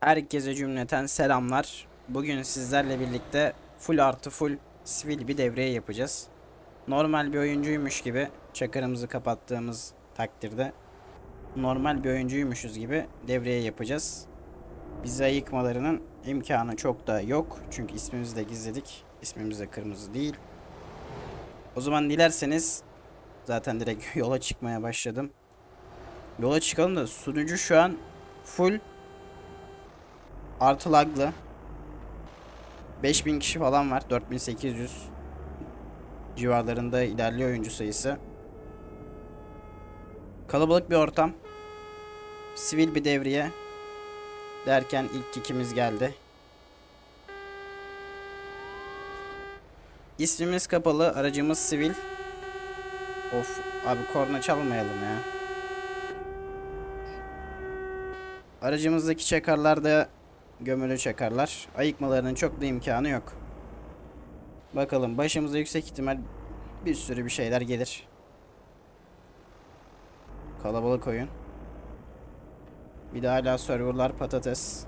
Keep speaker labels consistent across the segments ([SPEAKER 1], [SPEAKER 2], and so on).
[SPEAKER 1] Herkese cümleten selamlar. Bugün sizlerle birlikte full artı full sivil bir devreye yapacağız. Normal bir oyuncuymuş gibi çakırımızı kapattığımız takdirde normal bir oyuncuymuşuz gibi devreye yapacağız. Bizi ayıkmalarının imkanı çok da yok. Çünkü ismimizi de gizledik. İsmimiz de kırmızı değil. O zaman dilerseniz zaten direkt yola çıkmaya başladım. Yola çıkalım da sunucu şu an full Artı laglı. 5000 kişi falan var. 4800 civarlarında ilerliyor oyuncu sayısı. Kalabalık bir ortam. Sivil bir devriye. Derken ilk ikimiz geldi. İsmimiz kapalı, aracımız sivil. Of, abi korna çalmayalım ya. Aracımızdaki çakarlar da gömülü çakarlar. Ayıkmalarının çok da imkanı yok. Bakalım başımıza yüksek ihtimal bir sürü bir şeyler gelir. Kalabalık oyun. Bir de hala serverlar patates.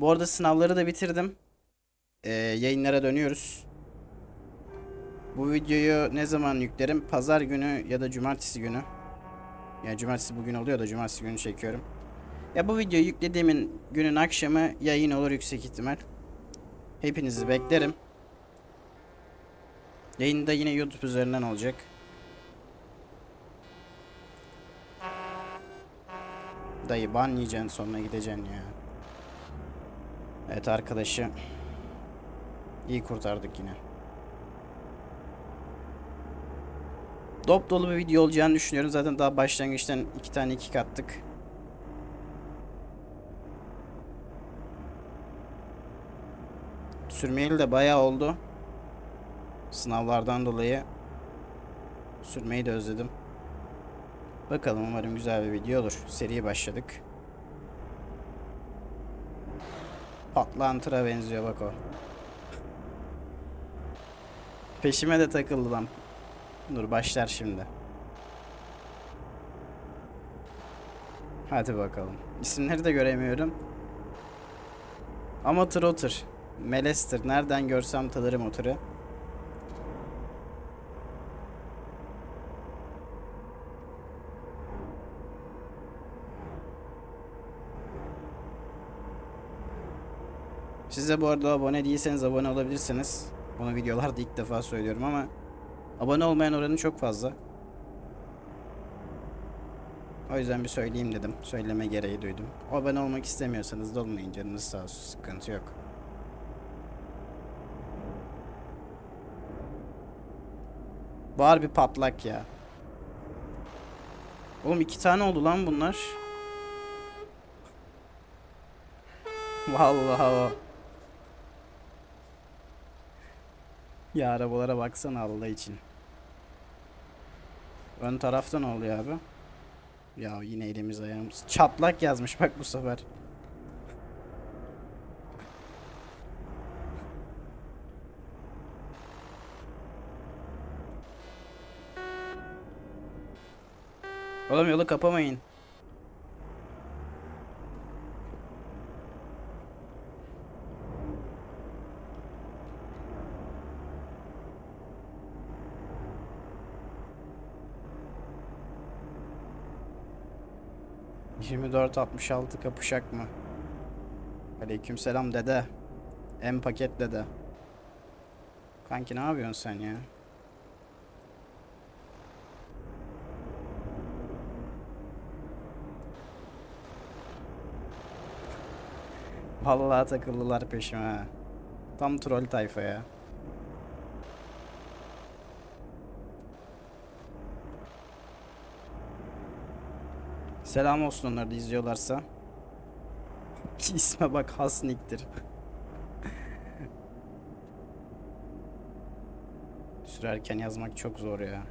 [SPEAKER 1] Bu arada sınavları da bitirdim. Ee, yayınlara dönüyoruz. Bu videoyu ne zaman yüklerim? Pazar günü ya da cumartesi günü. Yani cumartesi bugün oluyor da cumartesi günü çekiyorum. Ya bu videoyu yüklediğimin günün akşamı yayın olur yüksek ihtimal. Hepinizi beklerim. Yayında yine YouTube üzerinden olacak. Dayı ban yiyeceksin sonra gideceksin ya. Evet arkadaşı. iyi kurtardık yine. Dop dolu bir video olacağını düşünüyorum. Zaten daha başlangıçtan iki tane iki attık. Sürmeyeli de bayağı oldu. Sınavlardan dolayı sürmeyi de özledim. Bakalım umarım güzel bir video olur. Seriye başladık. Patlayan tıra benziyor bak o. Peşime de takıldı lan. Dur başlar şimdi. Hadi bakalım. İsimleri de göremiyorum. Ama Trotter. Melester. Nereden görsem tanırım o tırı. Siz de bu arada abone değilseniz abone olabilirsiniz. Bunu videolarda ilk defa söylüyorum ama Abone olmayan oranı çok fazla. O yüzden bir söyleyeyim dedim. Söyleme gereği duydum. Abone olmak istemiyorsanız da olmayın canınız sağ olsun. Sıkıntı yok. Var bir patlak ya. Oğlum iki tane oldu lan bunlar. Vallahi o. Ya arabalara baksana Allah için. Ön tarafta ne oluyor abi? Ya yine elimiz ayağımız. Çatlak yazmış bak bu sefer. Oğlum yolu kapamayın. Yirmi dört altmış altı kapışak mı? Aleykümselam dede. En paket dede. Kanki ne yapıyorsun sen ya? Vallahi takıldılar peşime. Tam troll tayfa ya. Selam olsun onlar da izliyorlarsa. İsme bak Hasnik'tir. Sürerken yazmak çok zor ya.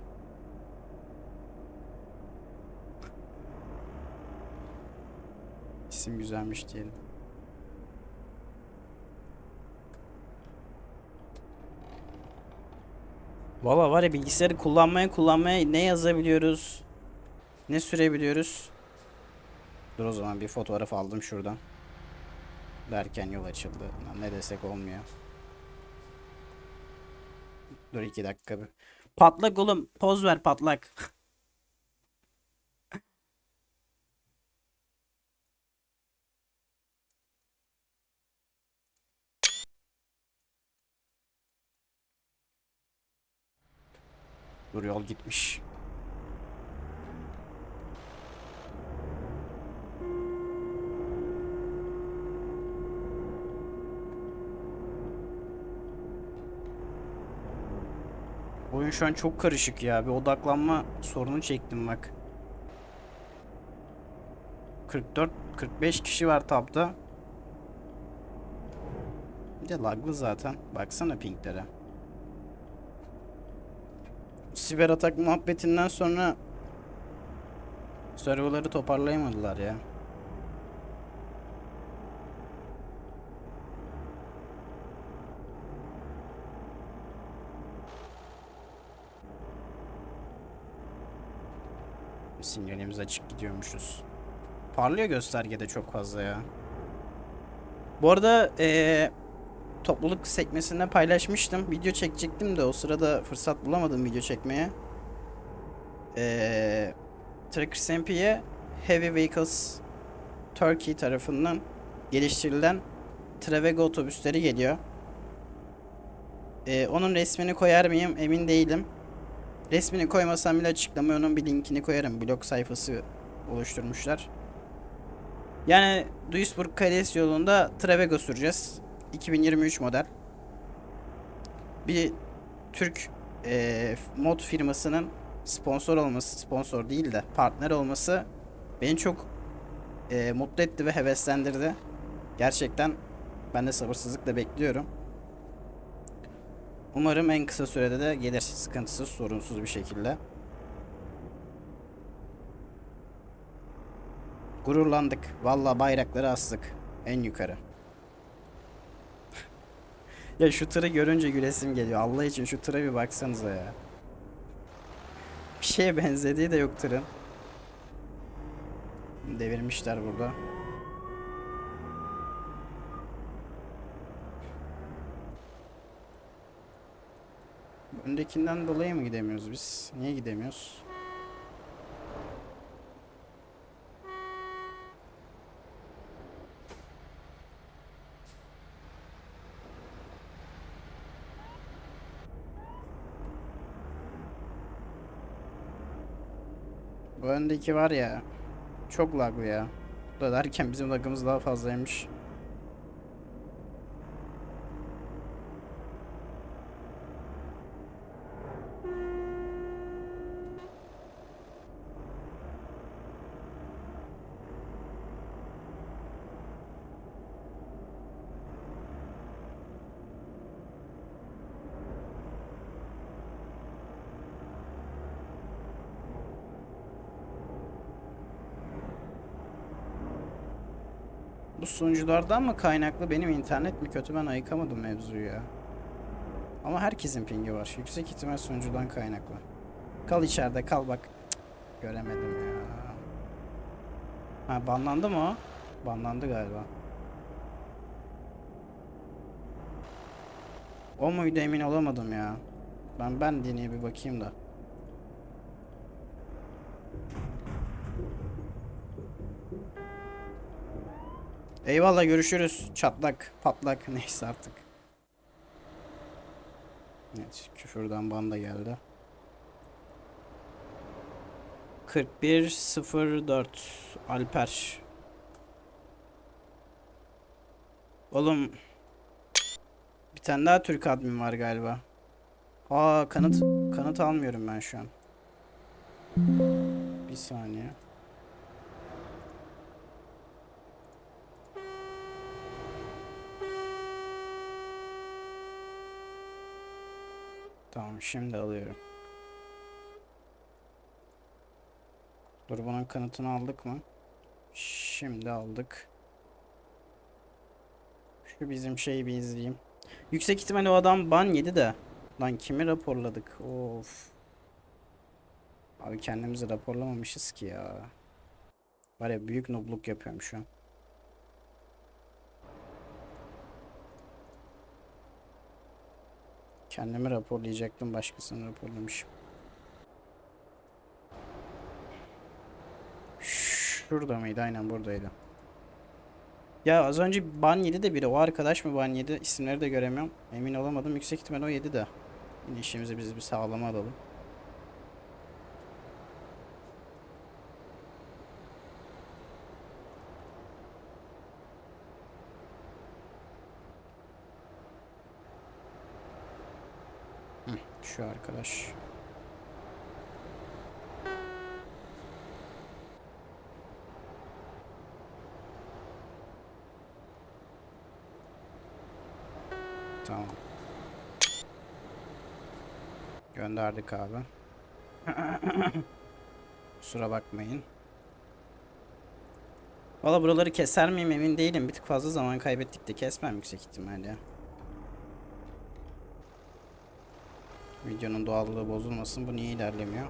[SPEAKER 1] İsim güzelmiş diyelim. Valla var ya bilgisayarı kullanmaya kullanmaya ne yazabiliyoruz, ne sürebiliyoruz. Dur o zaman bir fotoğraf aldım şuradan. Derken yol açıldı. Ne desek olmuyor. Dur iki dakika bir. Patlak oğlum. Poz ver patlak. Dur yol gitmiş. Oyun şu an çok karışık ya. Bir odaklanma sorunu çektim bak. 44 45 kişi var tabda. Bir de laglı zaten. Baksana pinglere. Siber atak muhabbetinden sonra serverları toparlayamadılar ya. Sinyalimiz açık gidiyormuşuz. Parlıyor göstergede çok fazla ya. Bu arada eee, topluluk sekmesinde paylaşmıştım. Video çekecektim de o sırada fırsat bulamadım video çekmeye. Eee Trackers MP'ye Heavy Vehicles Turkey tarafından geliştirilen Travego otobüsleri geliyor. Eee, onun resmini koyar mıyım emin değilim. Resmini koymasam bile açıklamaya onun bir linkini koyarım. Blog sayfası oluşturmuşlar. Yani Duisburg Kales yolunda Travego süreceğiz. 2023 model. Bir Türk eee, mod firmasının sponsor olması, sponsor değil de partner olması beni çok eee, mutlu etti ve heveslendirdi. Gerçekten ben de sabırsızlıkla bekliyorum. Umarım en kısa sürede de gelir sıkıntısız, sorunsuz bir şekilde. Gururlandık. Valla bayrakları astık. En yukarı. ya şu tırı görünce gülesim geliyor. Allah için şu tıra bir baksanıza ya. Bir şeye benzediği de yok tırın. Devirmişler burada. Öndekinden dolayı mı gidemiyoruz biz? Niye gidemiyoruz? Bu öndeki var ya çok laglı ya. Bu da derken bizim lagımız daha fazlaymış. Bu sunuculardan mı kaynaklı benim internet mi kötü ben ayıkamadım mevzuyu ya. Ama herkesin pingi var. Yüksek ihtimal sunucudan kaynaklı. Kal içeride kal bak. Cık, göremedim ya. Ha banlandı mı o? Banlandı galiba. O muydu emin olamadım ya. Ben ben deneye bir bakayım da. Eyvallah görüşürüz. Çatlak, patlak neyse artık. Evet, küfürden banda geldi. 4104 Alper. Oğlum bir tane daha Türk admin var galiba. Aa kanıt kanıt almıyorum ben şu an. Bir saniye. Tamam şimdi alıyorum. Dur bunun kanıtını aldık mı? Şimdi aldık. Şu bizim şeyi bir izleyeyim. Yüksek ihtimalle o adam ban yedi de. Lan kimi raporladık? Of. Abi kendimizi raporlamamışız ki ya. Var ya büyük nubluk yapıyorum şu an. Kendimi raporlayacaktım başkasını raporlamışım. Şurada mıydı? Aynen buradaydı. Ya az önce ban yedi de biri. O arkadaş mı ban yedi? İsimleri de göremiyorum. Emin olamadım. Yüksek ihtimal o yedi de. Yine işimizi biz bir sağlama alalım. Şu arkadaş. Tamam. Gönderdik abi. Kusura bakmayın. Valla buraları keser miyim emin değilim. Bir tık fazla zaman kaybettik de kesmem yüksek ihtimalle. Videonun doğallığı bozulmasın. Bu niye ilerlemiyor?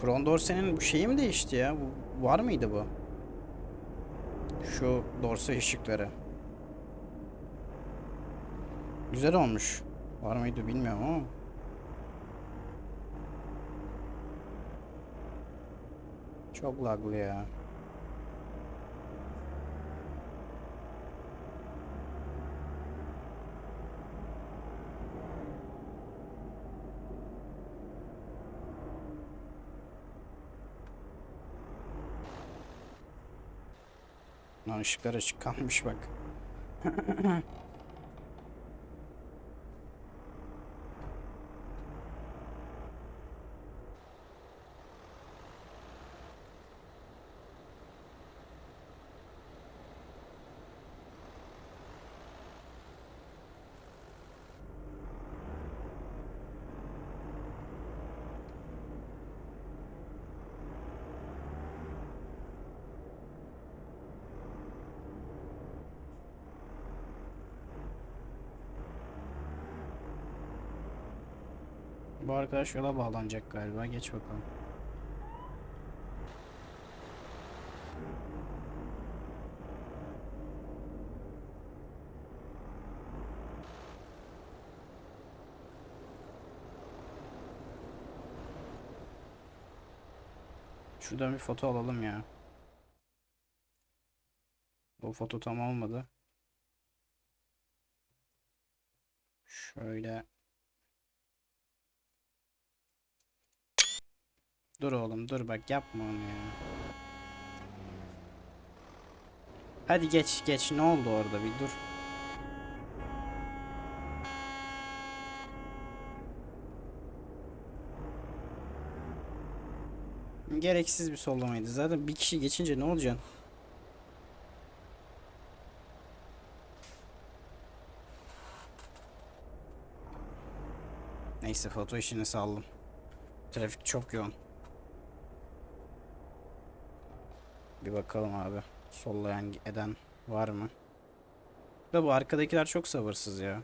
[SPEAKER 1] Kron bu şeyi mi değişti ya? Bu, var mıydı bu? Şu dorse ışıkları. Güzel olmuş. Var mıydı bilmiyorum ama. Çok laglı ya. Lan ışıklar açık kalmış bak. arkadaş yola bağlanacak galiba. Geç bakalım. Şuradan bir foto alalım ya. Bu foto tam olmadı. Şöyle Dur oğlum dur bak yapma onu ya. Hadi geç geç ne oldu orada bir dur. Gereksiz bir sollamaydı. Zaten bir kişi geçince ne olacaksın? Neyse foto işini saldım. Trafik çok yoğun. Bir bakalım abi. Sollayan eden var mı? Da bu arkadakiler çok sabırsız ya.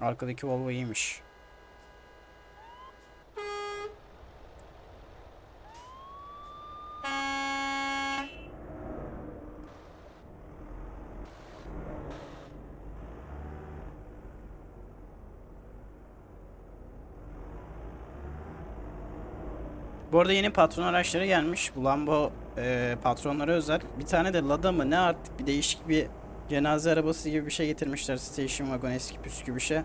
[SPEAKER 1] Arkadaki Volvo iyiymiş. Bu arada yeni patron araçları gelmiş. Bu Lambo e, patronlara özel. Bir tane de Lada mı ne artık bir değişik bir cenaze arabası gibi bir şey getirmişler. Station wagon eski püskü bir şey.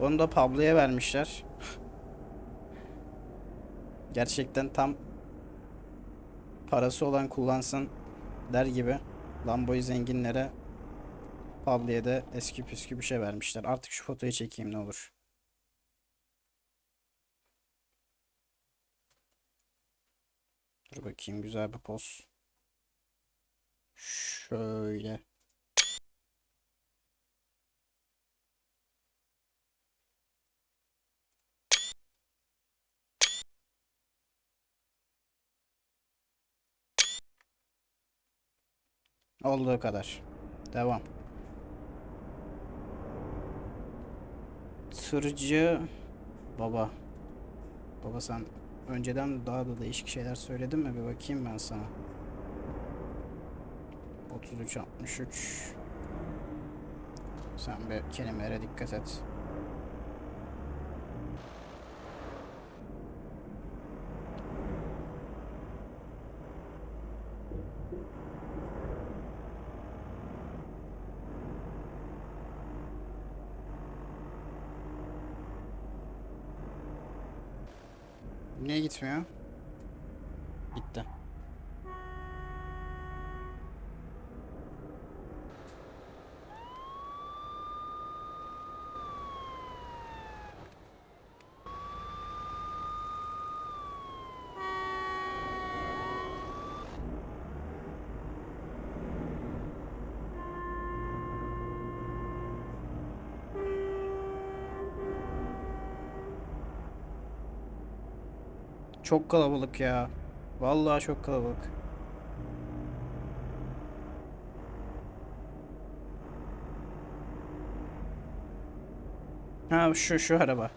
[SPEAKER 1] Onu da Pablo'ya vermişler. Gerçekten tam parası olan kullansın der gibi. Lambo'yu zenginlere Pablo'ya da eski püskü bir şey vermişler. Artık şu fotoyu çekeyim ne olur. Dur bakayım güzel bir poz. Şöyle. Olduğu kadar. Devam. Tırcı baba. Baba sen önceden daha da değişik şeyler söyledin mi? Bir bakayım ben sana. 33 63 Sen bir kelimelere dikkat et. Gitmiyor? Çok kalabalık ya. Vallahi çok kalabalık. Ha şu şu araba.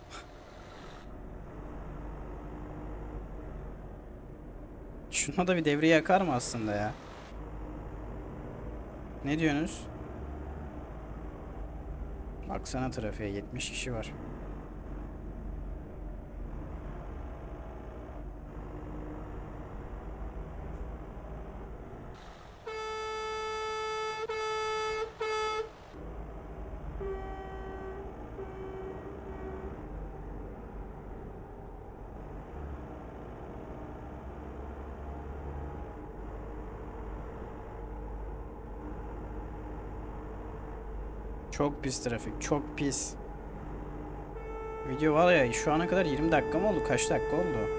[SPEAKER 1] Şuna da bir devreye yakar mı aslında ya? Ne diyorsunuz? Baksana trafiğe 70 kişi var. Çok pis trafik, çok pis. Video var ya şu ana kadar 20 dakika mı oldu? Kaç dakika oldu?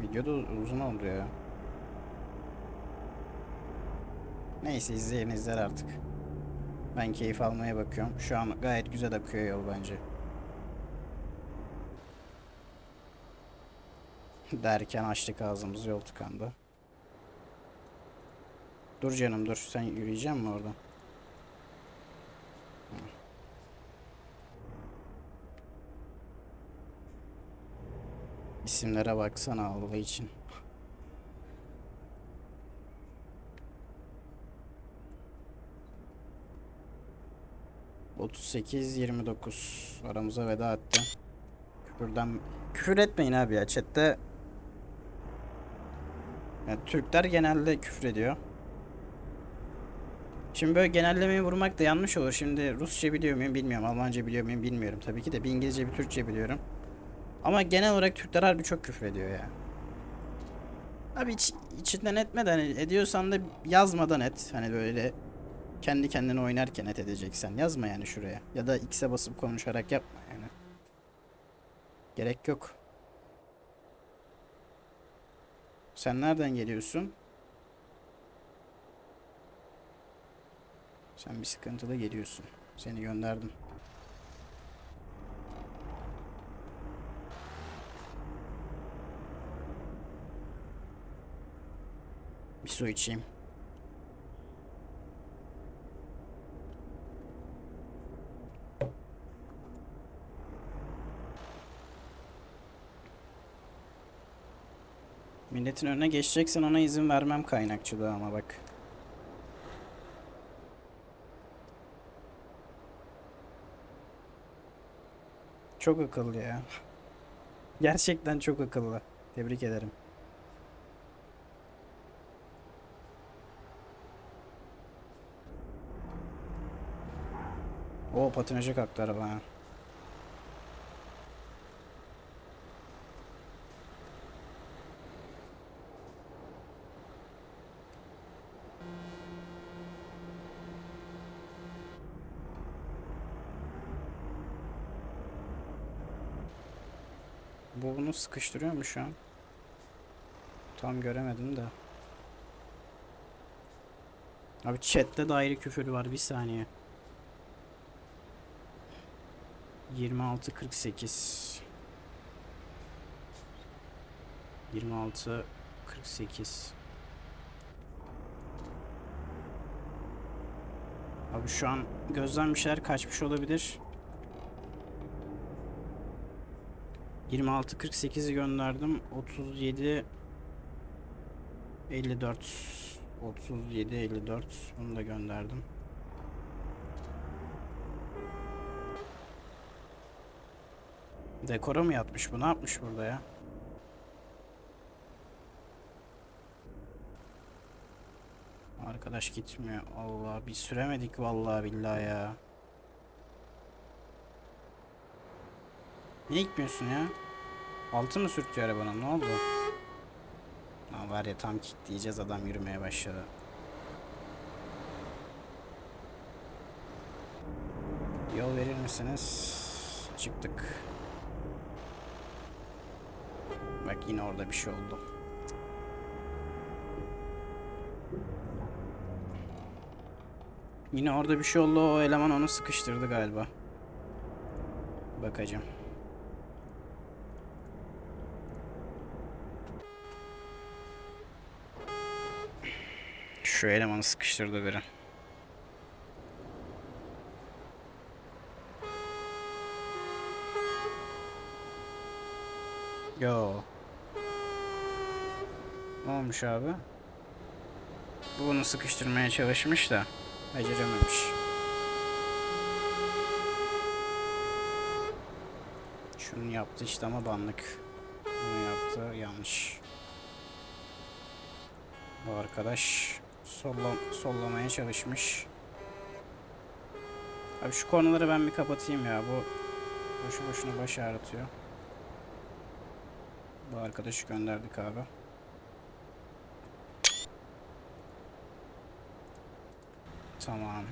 [SPEAKER 1] Video da uzun oldu ya. Neyse izleyin izler artık. Ben keyif almaya bakıyorum. Şu an gayet güzel akıyor yol bence. Derken açtık ağzımızı yol tıkandı. Dur canım dur. Sen yürüyecek mi oradan? İsimlere baksana Allah için. Otuz sekiz yirmi dokuz aramıza veda etti. Küfürden küfür etmeyin abi ya chatte. Ya, Türkler genelde küfür ediyor. Şimdi böyle genellemeyi vurmak da yanlış olur. Şimdi Rusça biliyor muyum bilmiyorum. Almanca biliyor muyum bilmiyorum. Tabii ki de bir İngilizce bir Türkçe biliyorum. Ama genel olarak Türkler harbi çok küfür ediyor ya. Abi iç, içinden etmeden ediyorsan da yazmadan et. Hani böyle kendi kendine oynarken et edeceksen. Yazma yani şuraya. Ya da X'e basıp konuşarak yapma yani. Gerek yok. Sen nereden geliyorsun? Sen bir sıkıntılı geliyorsun. Seni gönderdim. Bir su içeyim. Milletin önüne geçeceksen ona izin vermem kaynakçılığı ama bak. Çok akıllı ya. Gerçekten çok akıllı. Tebrik ederim. Patinaja kalktı araba ha. Bu bunu sıkıştırıyor mu şu an? Tam göremedim de. Abi chatte de ayrı küfür var bir saniye. 26.48 26.48 Abi şu an gözden bir şeyler kaçmış olabilir. 26.48'i gönderdim. 37 54 37 54 bunu da gönderdim. Dekora mı yatmış bu? Ne yapmış burada ya? Arkadaş gitmiyor. Allah bir süremedik vallahi billahi ya. Niye gitmiyorsun ya? Altı mı sürtüyor arabanın? Ne oldu? Ha, var ya tam kilitleyeceğiz adam yürümeye başladı. Yol verir misiniz? Çıktık. Bak yine orada bir şey oldu. Yine orada bir şey oldu. O eleman onu sıkıştırdı galiba. Bakacağım. Şu elemanı sıkıştırdı biri. Olmuş abi? Bu Bunu sıkıştırmaya çalışmış da becerememiş. Şunu yaptı işte ama banlık. Bunu yaptı yanlış. Bu arkadaş solla, sollamaya çalışmış. Abi şu konuları ben bir kapatayım ya. Bu boşu boşuna baş ağrıtıyor. Bu arkadaşı gönderdik abi. Tamam.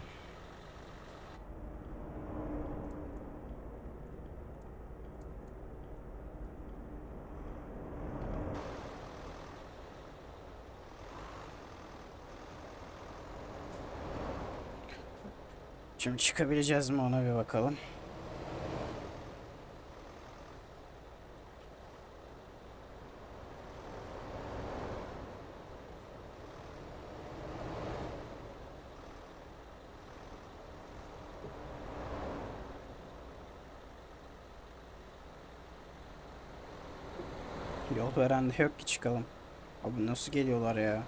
[SPEAKER 1] Şimdi çıkabileceğiz mi ona bir bakalım. Yol veren de yok ki çıkalım. Abi nasıl geliyorlar ya?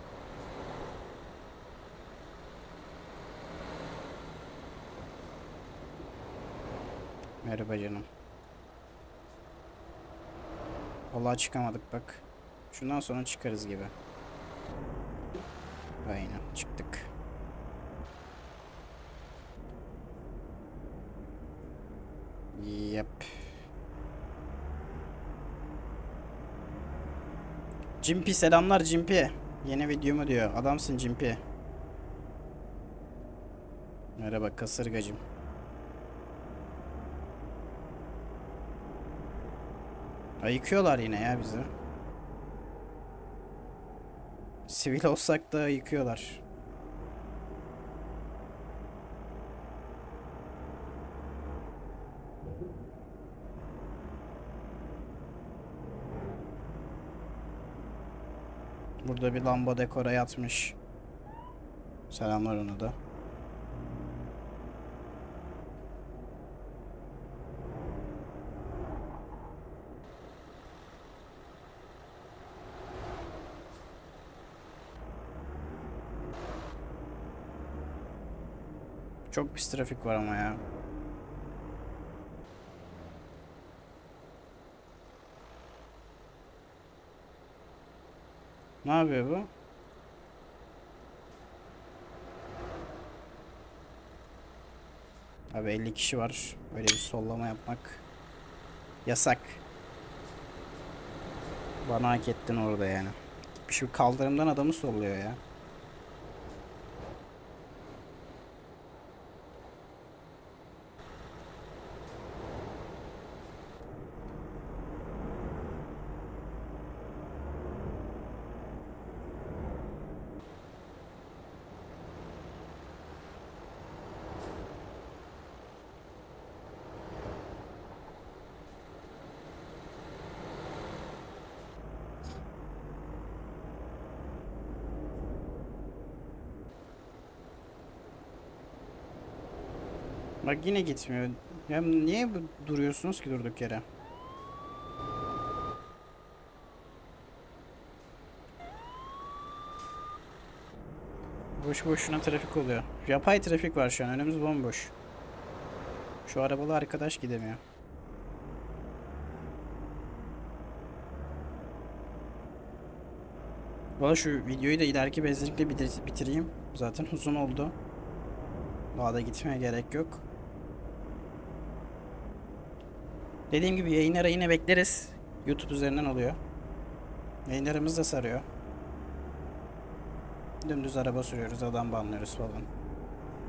[SPEAKER 1] Merhaba canım. Vallahi çıkamadık bak. Şundan sonra çıkarız gibi. Aynen çıktık. Yep. Cimpi selamlar Cimpi. Yeni videomu diyor. Adamsın Cimpi. Merhaba kasırgacım. Ayıkıyorlar yine ya bizi. Sivil olsak da yıkıyorlar. Burada bir lamba dekora yatmış. Selamlar ona da. Çok pis trafik var ama ya. Ne yapıyor bu? Abi 50 kişi var. Böyle bir sollama yapmak yasak. Bana hak ettin orada yani. Şu kaldırımdan adamı solluyor ya. Bak yine gitmiyor. Ya niye duruyorsunuz ki durduk yere? Boş boşuna trafik oluyor. Yapay trafik var şu an. Önümüz bomboş. Şu arabalı arkadaş gidemiyor. Valla şu videoyu da ileriki bitir- bitireyim. Zaten uzun oldu. Daha da gitmeye gerek yok. Dediğim gibi yayınlara yine bekleriz. YouTube üzerinden oluyor. Yayınlarımız da sarıyor. Dümdüz araba sürüyoruz, adam banlıyoruz falan.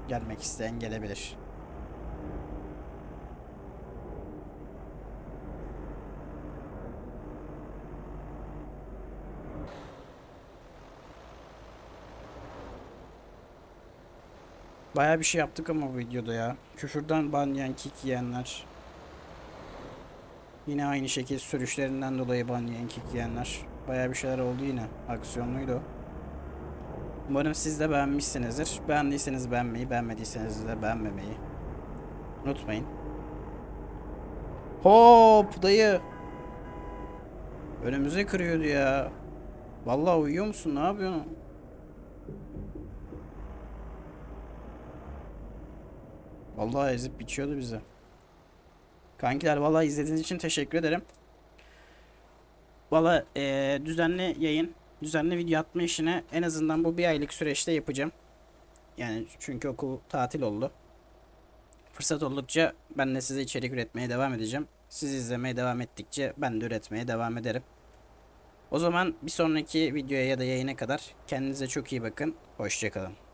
[SPEAKER 1] Gelmek isteyen gelebilir. Bayağı bir şey yaptık ama bu videoda ya. Küfürden ban yiyen, kick yiyenler. Yine aynı şekilde sürüşlerinden dolayı ban yiyen, kick yiyenler. Bayağı bir şeyler oldu yine. Aksiyonluydu. Umarım siz de beğenmişsinizdir. Beğendiyseniz beğenmeyi, beğenmediyseniz de beğenmemeyi unutmayın. Hop dayı. Önümüze kırıyordu ya. Vallahi uyuyor musun? Ne yapıyorsun? Vallahi ezip biçiyordu bizi. Kankiler vallahi izlediğiniz için teşekkür ederim. Vallahi eee, düzenli yayın, düzenli video atma işini en azından bu bir aylık süreçte yapacağım. Yani çünkü okul tatil oldu. Fırsat oldukça ben de size içerik üretmeye devam edeceğim. Siz izlemeye devam ettikçe ben de üretmeye devam ederim. O zaman bir sonraki videoya ya da yayına kadar kendinize çok iyi bakın. Hoşçakalın.